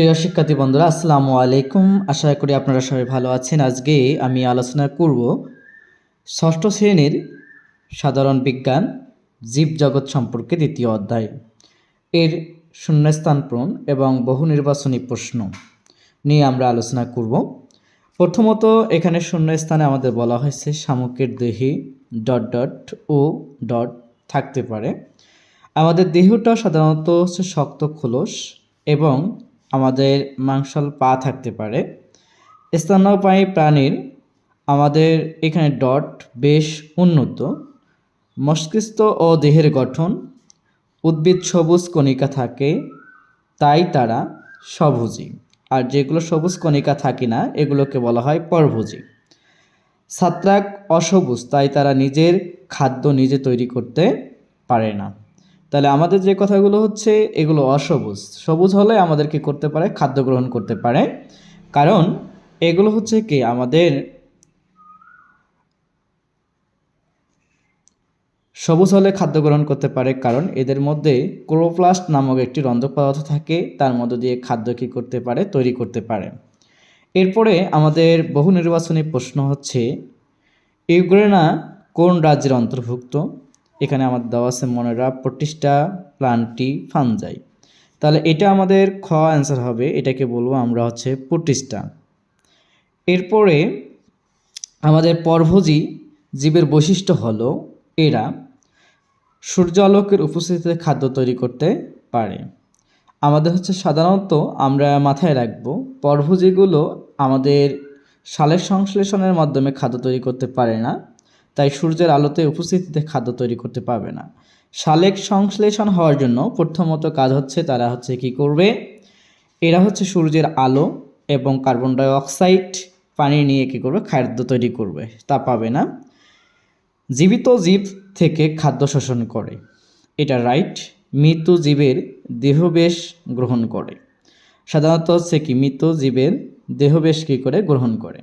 প্রিয় শিক্ষার্থী বন্ধুরা, আসসালামু আলাইকুম। আশা করি আপনারা সবাই ভালো আছেন। আজকে আমি আলোচনা করব ষষ্ঠ শ্রেণির সাধারণ বিজ্ঞান, জীবজগৎ সম্পর্কে দ্বিতীয় অধ্যায়। এর শূন্যস্থান পূরণ এবং বহু নির্বাচনী প্রশ্ন নিয়ে আমরা আলোচনা করব। প্রথমত, এখানে শূন্যস্থানে আমাদের বলা হয়েছে শামুকের দেহে ডট ডট ও ডট থাকতে পারে। আমাদের দেহটা সাধারণত হচ্ছে শক্ত, খোলস এবং আমাদের মাংসল পা থাকতে পারে। স্তন্যপায়ী প্রাণীর আমাদের এখানে ডট বেশ উন্নত। মস্তিষ্ক ও দেহের গঠন, উদ্ভিদ সবুজ কণিকা থাকে, তাই তারা স্বভোজী আর যেগুলো সবুজ কণিকা থাকে না, এগুলোকে বলা হয় পরভোজী। ছাত্রাক অসবুজ, তাই তারা নিজের খাদ্য নিজে তৈরি করতে পারে না। তাহলে আমাদের যে কথাগুলো হচ্ছে, এগুলো অসবুজ। সবুজ হলে আমাদের কি করতে পারে, খাদ্য গ্রহণ করতে পারে। কারণ এগুলো হচ্ছে কি? আমাদের সবুজ হলে খাদ্য গ্রহণ করতে পারে, কারণ এদের মধ্যে ক্লোরোপ্লাস্ট নামক একটি রন্ধ্র পদার্থ থাকে, তার মধ্য দিয়ে খাদ্য কী করতে পারে, তৈরি করতে পারে। এরপরে আমাদের বহু নির্বাচনী প্রশ্ন হচ্ছে ইউক্রেনা কোন রাজ্যের অন্তর্ভুক্ত? এখানে আমাদের দেওয়া আছে মনেরা প্রতিষ্ঠা প্লান্টি ফানজাই। তাহলে এটা আমাদের খ অ্যান্সার হবে, এটাকে বলব আমরা হচ্ছে প্রতিষ্ঠা। এরপরে আমাদের পরভোজী জীবের বৈশিষ্ট্য হলো এরা সূর্য আলোকের উপস্থিতিতে খাদ্য তৈরি করতে পারে। আমাদের হচ্ছে সাধারণত আমরা মাথায় রাখব, পরভোজীগুলো আমাদের সালের সংশ্লেষণের মাধ্যমে খাদ্য তৈরি করতে পারে না। তাই সূর্যের আলোতে উপস্থিতিতে খাদ্য তৈরি করতে পারবে না। সালেক সংশ্লেষণ হওয়ার জন্য প্রথমত কাজ হচ্ছে তারা হচ্ছে কি করবে? এরা হচ্ছে সূর্যের আলো এবং কার্বন ডাই অক্সাইড পানি নিয়ে কী করবে? খাদ্য তৈরি করবে। তা পাবে না। জীবিত জীব থেকে খাদ্য শোষণ করে। এটা রাইট। মৃত জীবের দেহবেশ গ্রহণ করে। সাধারণত হচ্ছে কি মৃত জীবের দেহবেশ কী করে? গ্রহণ করে।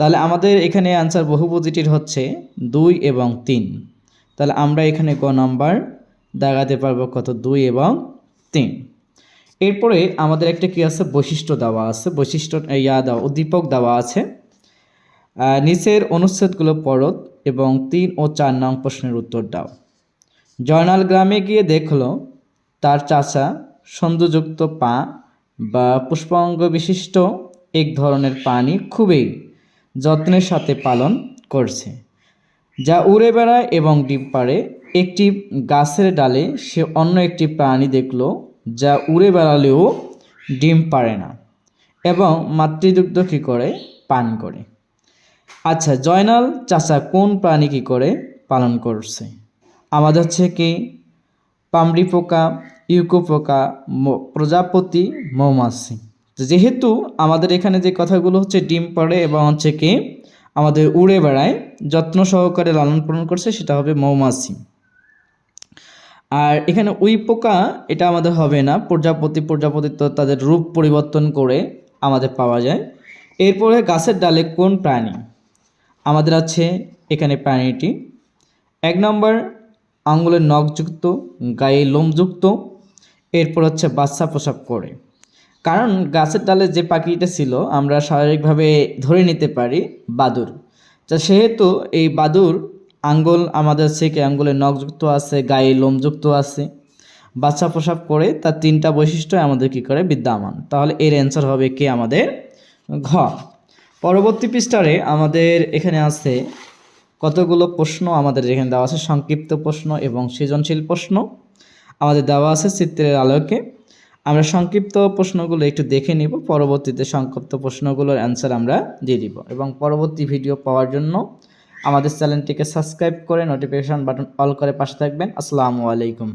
তাহলে আমাদের এখানে আনসার বহুপদীটির হচ্ছে দুই এবং তিন। তাহলে আমরা এখানে গ নাম্বার দাগাতে পারব কত? দুই এবং তিন। এরপরে আমাদের একটা কি আছে? বৈশিষ্ট্য দেওয়া আছে। বৈশিষ্ট্য, ইয়া দেওয়া, উদ্দীপক দেওয়া আছে। নিচের অনুচ্ছেদগুলো পড়ত এবং তিন ও চার নং প্রশ্নের উত্তর দাও। জয়নাল গ্রামে গিয়ে দেখল তার চাচা সন্ধুযুক্ত পা বা পুষ্পাঙ্গ বিশিষ্ট এক ধরনের পানি খুবই যত্নের সাথে পালন করছে, যা উড়ে বেড়ায় এবং ডিম পাড়ে। একটি গাছের ডালে সে অন্য একটি প্রাণী দেখল, যা উড়ে বেড়ালেও ডিম পারে না এবং মাতৃদুগ্ধ কী করে? পান করে। আচ্ছা জয়নাল চাচা কোন প্রাণী কী করে পালন করছে? আমাদের হচ্ছে কি, পামড়ি পোকা, ইউকো পোকা প্রজাপতি, মৌমাছি। যেহেতু আমাদের এখানে যে কথাগুলো হচ্ছে ডিম পড়ে এবং হচ্ছে কি আমাদের উড়ে বেড়ায়, যত্ন সহকারে লালন পালন করছে, সেটা হবে মৌমাছি। আর এখানে উই পোকা, এটা আমাদের হবে না। প্রজাপতি প্রজাপতি তো তাদের রূপ পরিবর্তন করে আমাদের পাওয়া যায়। এরপরে গাছের ডালে কোন প্রাণী? আমাদের আছে এখানে প্রাণীটি। এক নম্বর আঙ্গুলের নখযুক্ত, গায়ে লোমযুক্ত। এরপর হচ্ছে বাচ্চা প্রসাব করে। কারণ গাছের ডালে যে পাখিটা ছিল, আমরা স্বাভাবিকভাবে ধরে নিতে পারি বাদুর। তা সেহেতু এই বাদুর আঙ্গুল, আমাদের থেকে আঙ্গুলের নখযুক্ত আছে, গায়ে লোমযুক্ত আছে। বাচ্চা প্রসাব করে তার তিনটা বৈশিষ্ট্য আমাদের কী করে? বিদ্যমান। তাহলে এর অ্যান্সার হবে কি? আমাদের ঘ পরবর্তী পৃষ্ঠারে আমাদের এখানে আছে কতগুলো প্রশ্ন আমাদের এখানে দেওয়া আছে। সংক্ষিপ্ত প্রশ্ন এবং সৃজনশীল প্রশ্ন আমাদের দেওয়া আছে চিত্রের আলোকে। আমরা সংক্ষিপ্ত প্রশ্নগুলো একটু দেখে নিব, পরবর্তীতে সংক্ষিপ্ত প্রশ্নগুলোর অ্যান্সার আমরা দিয়ে দিব। এবং পরবর্তী ভিডিও পাওয়ার জন্য আমাদের চ্যানেলটিকে সাবস্ক্রাইব করে নোটিফিকেশান বাটন অল করে পাশে থাকবেন। আসসালামু আলাইকুম।